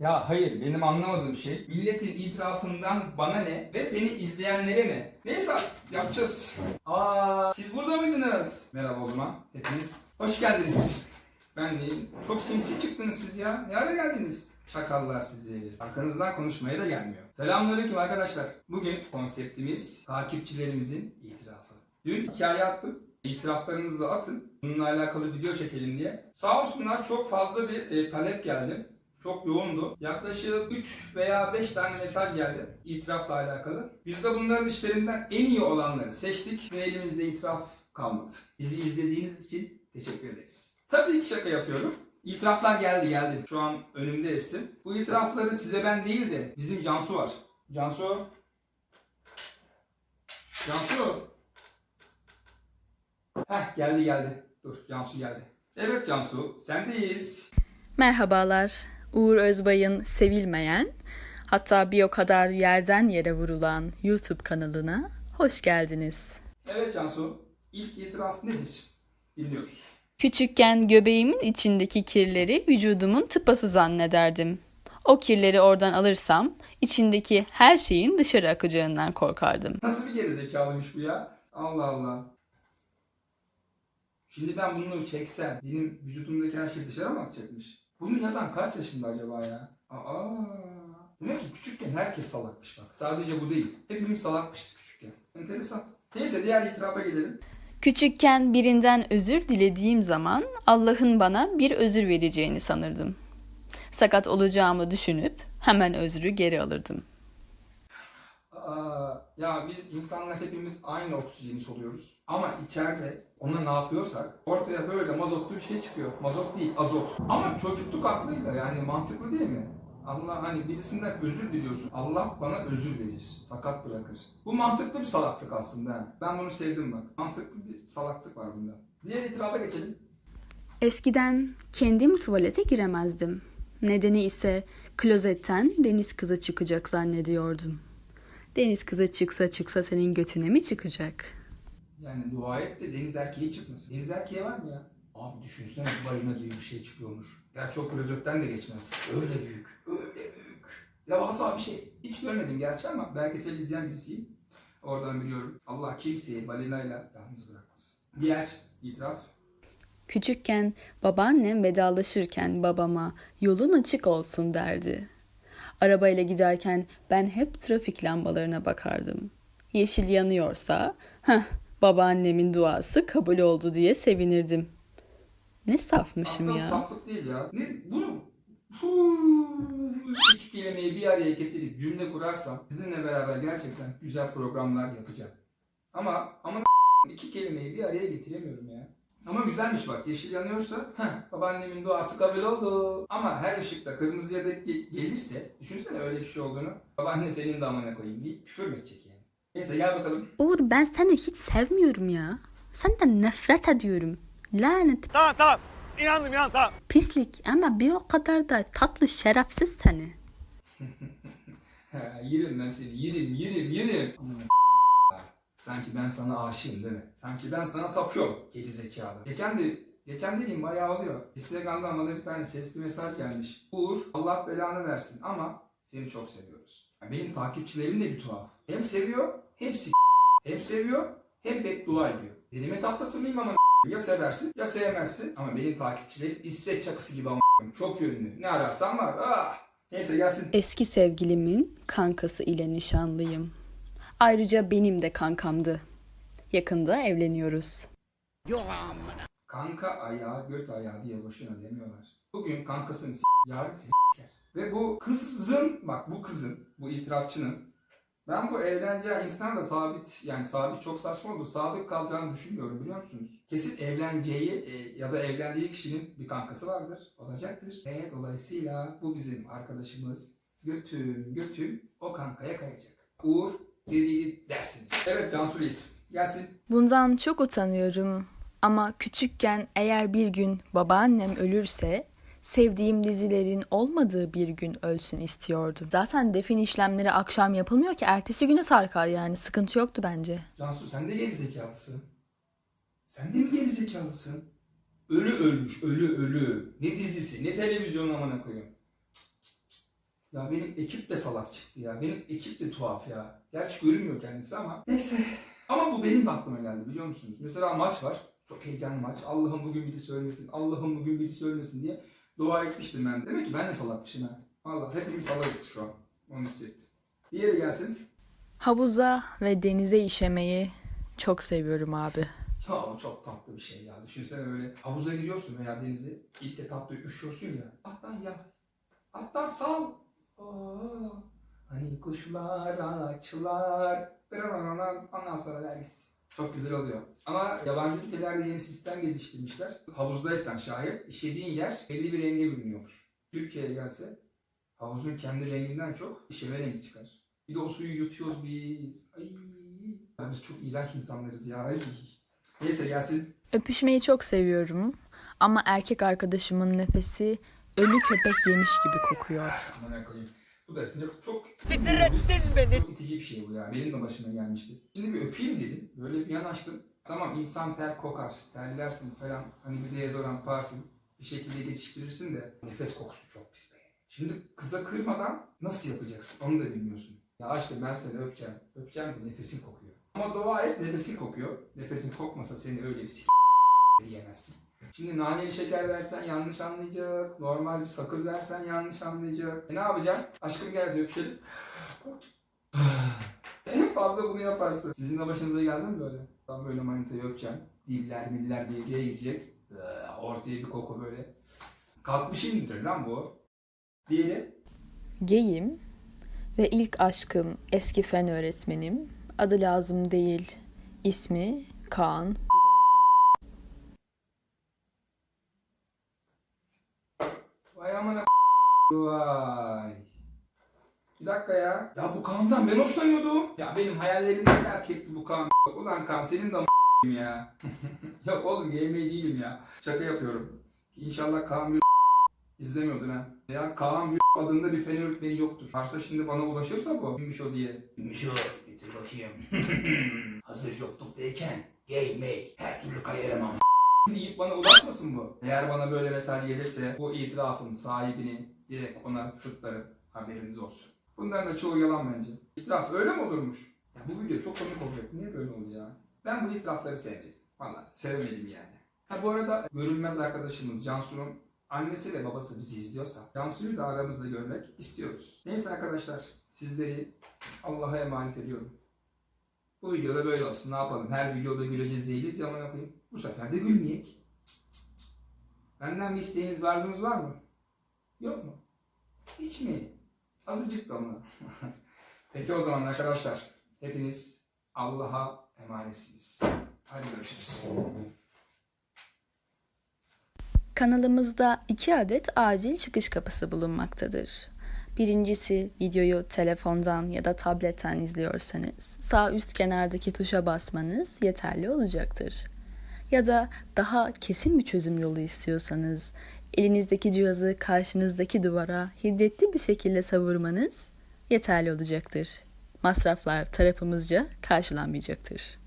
Ya hayır benim anlamadığım şey milletin itirafından bana ne ve beni izleyenlere ne? Neyse yapacağız. Aa siz burada mıydınız? Merhaba o zaman hepiniz. Hoş geldiniz. Ben neyim? Çok sinsi çıktınız siz ya. Nerede geldiniz? Şakallar sizi. Arkanızdan konuşmaya da gelmiyor. Selamünaleyküm arkadaşlar. Bugün konseptimiz takipçilerimizin itirafı. Dün hikaye attım. İtiraflarınızı atın. Bununla alakalı video çekelim diye. Sağ olsunlar çok fazla bir e, talep geldi. Çok yoğundu. Yaklaşık 3 veya 5 tane mesaj geldi itirafla alakalı. Biz de bunların işlerinden en iyi olanları seçtik ve elimizde itiraf kalmadı. Bizi izlediğiniz için teşekkür ederiz. Tabii ki şaka yapıyorum. İtiraflar geldi geldi. Şu an önümde hepsi. Bu itirafları size ben değil de bizim Cansu var. Cansu. Cansu. Heh geldi geldi. Dur Cansu geldi. Evet Cansu sendeyiz. Merhabalar. Uğur Özbay'ın sevilmeyen, hatta bir o kadar yerden yere vurulan YouTube kanalına hoş geldiniz. Evet Cansu, ilk itiraf nedir? Dinliyoruz. Küçükken göbeğimin içindeki kirleri vücudumun tıpası zannederdim. O kirleri oradan alırsam içindeki her şeyin dışarı akacağından korkardım. Nasıl bir gerizekalıymış bu ya? Allah Allah. Şimdi ben bunu çeksem, benim vücudumdaki her şey dışarı mı akacakmış? Bunu yazan kaç yaşında acaba ya? Aa. Demek ki küçükken herkes salakmış bak. Sadece bu değil. Hepimiz salakmıştık küçükken. Enteresan. Neyse diğer itirafa gelelim. Küçükken birinden özür dilediğim zaman Allah'ın bana bir özür vereceğini sanırdım. Sakat olacağımı düşünüp hemen özrü geri alırdım. Ya biz insanlar hepimiz aynı oksijeni soluyoruz. Ama içeride ona ne yapıyorsak ortaya böyle mazotlu bir şey çıkıyor. Mazot değil, azot. Ama çocukluk aklıyla yani mantıklı değil mi? Allah hani birisinden özür diliyorsun. Allah bana özür verir. Sakat bırakır. Bu mantıklı bir salaklık aslında. Ben bunu sevdim bak. Mantıklı bir salaklık var bunda. Diğer itirafa geçelim. Eskiden kendim tuvalete giremezdim. Nedeni ise klozetten deniz kızı çıkacak zannediyordum. Deniz kızı çıksa çıksa senin götüne mi çıkacak? Yani dua et de deniz erkeği çıkmasın. Deniz erkeği var mı ya? Abi düşünsene balina gibi bir şey çıkıyormuş. Ya çok klozetten de geçmez. Öyle büyük, öyle büyük. Devasa bir şey. Hiç görmedim gerçi ama belgesel izleyen birisiyim. Oradan biliyorum. Allah kimseyi balinayla yalnız bırakmasın. Diğer itiraf. Küçükken babaannem vedalaşırken babama yolun açık olsun derdi. Arabayla giderken ben hep trafik lambalarına bakardım. Yeşil yanıyorsa, heh, babaannemin duası kabul oldu diye sevinirdim. Ne safmışım Aslında ya. saflık değil ya. Ne, bunu iki kelimeyi bir araya getirip cümle kurarsam sizinle beraber gerçekten güzel programlar yapacağım. Ama ama iki kelimeyi bir araya getiremiyorum ya. Ama güzelmiş bak yeşil yanıyorsa heh, babaannemin duası kabul oldu. Ama her ışıkta kırmızıya da ge- gelirse düşünsene öyle bir şey olduğunu. Babaanne senin damına koyayım diye küfür mü edecek yani. Neyse gel bakalım. Uğur ben seni hiç sevmiyorum ya. Senden nefret ediyorum. Lanet Tamam tamam. İnandım inan tamam. pislik ama bir o kadar da tatlı şerefsiz seni. Ha, yerim ben seni yerim yerim yerim. Aman Sanki ben sana aşığım değil mi? Sanki ben sana tapıyorum geri zekalı. Geçen de Geçen dediğim bayağı oluyor. Instagram'dan bana bir tane sesli mesaj gelmiş. Uğur Allah belanı versin ama seni çok seviyoruz. Ya benim takipçilerim de bir tuhaf. Hem seviyor hem s- Hem seviyor hem beddua ediyor. Dilime tatlısı mıyım ama ya seversin ya sevmezsin. Ama benim takipçilerim İsveç çakısı gibi ama çok yönlü. Ne ararsan var. Ah! Neyse gelsin. Eski sevgilimin kankası ile nişanlıyım. Ayrıca benim de kankamdı. Yakında evleniyoruz. Kanka ayağı göt ayağı diye boşuna demiyorlar. Bugün kankasını s- yarın s**ker. Ve bu kızın bak bu kızın bu itirafçının ben bu evleneceği insan da sabit yani sabit çok saçma oldu. Sadık kalacağını düşünmüyorum biliyor musunuz? Kesin evleneceği e, ya da evlendiği kişinin bir kankası vardır. Olacaktır. Ve dolayısıyla bu bizim arkadaşımız götüm götüm o kankaya kayacak. Uğur dediği dersiniz. Evet Cansu Reis gelsin. Bundan çok utanıyorum. Ama küçükken eğer bir gün babaannem ölürse sevdiğim dizilerin olmadığı bir gün ölsün istiyordum. Zaten defin işlemleri akşam yapılmıyor ki ertesi güne sarkar yani sıkıntı yoktu bence. Cansu sen de geri zekalısın. Sen de mi geri zekalısın? Ölü ölmüş, ölü ölü. Ne dizisi, ne televizyon amına koyayım. Ya benim ekip de salak çıktı ya. Benim ekip de tuhaf ya. Gerçi görünmüyor kendisi ama. Neyse. Ama bu benim de aklıma geldi biliyor musunuz? Mesela maç var. Çok heyecanlı maç. Allah'ım bugün birisi ölmesin. Allah'ım bugün birisi ölmesin diye dua etmiştim ben. Demek ki ben de salakmışım ha. Valla hepimiz salakız şu an. Onu hissettim. Diğeri gelsin. Havuza ve denize işemeyi çok seviyorum abi. Ya o çok tatlı bir şey ya. Düşünsene böyle havuza giriyorsun veya denize. İlk etapta üşüyorsun ya. Attan ya. Attan sal. Aa, hani kuşlar, ağaçlar. Ondan sonra dergisi. Çok güzel oluyor. Ama yabancı ülkelerde yeni sistem geliştirmişler. Havuzdaysan şayet işediğin yer belli bir renge bürünüyormuş. Türkiye'ye gelse havuzun kendi renginden çok işeme rengi çıkar. Bir de o suyu yutuyoruz biz. Ay. Ya biz çok iğrenç insanlarız ya. Ay. Neyse gelsin. Öpüşmeyi çok seviyorum ama erkek arkadaşımın nefesi ölü köpek yemiş gibi kokuyor. Aman koyayım. Bu da çok çok Titrettin beni. çok itici bir şey bu ya. Benim de başıma gelmişti. Şimdi bir öpeyim dedim. Böyle bir yanaştım. Tamam insan ter kokar, terlersin falan. Hani bir deodorant, parfüm bir şekilde geçiştirirsin de nefes kokusu çok pis be. Şimdi kıza kırmadan nasıl yapacaksın onu da bilmiyorsun. Ya aşkım ben seni öpeceğim. Öpeceğim de nefesin kokuyor. Ama dua et nefesin kokuyor. Nefesin kokmasa seni öyle bir s- yiyemezsin. Şimdi naneli şeker versen yanlış anlayacak. Normal bir sakız versen yanlış anlayacak. E ne yapacaksın? Aşkım gel de öpüşelim. en fazla bunu yaparsın. Sizin de başınıza geldi mi böyle? Tam böyle manitayı öpeceksin. Diller miller diye girecek. Ee, Ortaya bir koku böyle. Kalkmış indir lan bu. Diğeri. Geyim ve ilk aşkım eski fen öğretmenim. Adı lazım değil. İsmi Kaan. Vay amına Vay. Bir dakika ya. Ya bu Kaan'dan ben hoşlanıyordum. Ya benim hayallerimdeki erkekti bu Kaan. Ulan Kaan senin de ya. Yok oğlum GM değilim ya. Şaka yapıyorum. İnşallah Kaan bir izlemiyordur ha. Ya Kaan bir adında bir fen öğretmeni yoktur. Varsa şimdi bana ulaşırsa bu. Kimmiş o diye. Kimmiş o? Getir bakayım. Hazır yokluktayken gay may her türlü kayarım ama deyip bana ulaşmasın bu. Eğer bana böyle mesaj gelirse bu itirafın sahibini direkt ona şutlarım. Haberiniz olsun. Bunların da çoğu yalan bence. İtiraf öyle mi olurmuş? Ya bu video çok komik olacak. Niye böyle oldu ya? Ben bu itirafları sevmedim. Valla sevmedim yani. Ha bu arada görünmez arkadaşımız Cansu'nun annesi ve babası bizi izliyorsa Cansu'yu da aramızda görmek istiyoruz. Neyse arkadaşlar sizleri Allah'a emanet ediyorum. Bu videoda böyle olsun. Ne yapalım? Her videoda güleceğiz değiliz ya koyayım. Bu sefer de gülmeyek. Benden bir isteğiniz, bir arzunuz var mı? Yok mu? Hiç mi? Azıcık da mı? Peki o zaman arkadaşlar. Hepiniz Allah'a emanetsiniz. Hadi görüşürüz. Kanalımızda iki adet acil çıkış kapısı bulunmaktadır. Birincisi videoyu telefondan ya da tabletten izliyorsanız sağ üst kenardaki tuşa basmanız yeterli olacaktır. Ya da daha kesin bir çözüm yolu istiyorsanız elinizdeki cihazı karşınızdaki duvara hiddetli bir şekilde savurmanız yeterli olacaktır. Masraflar tarafımızca karşılanmayacaktır.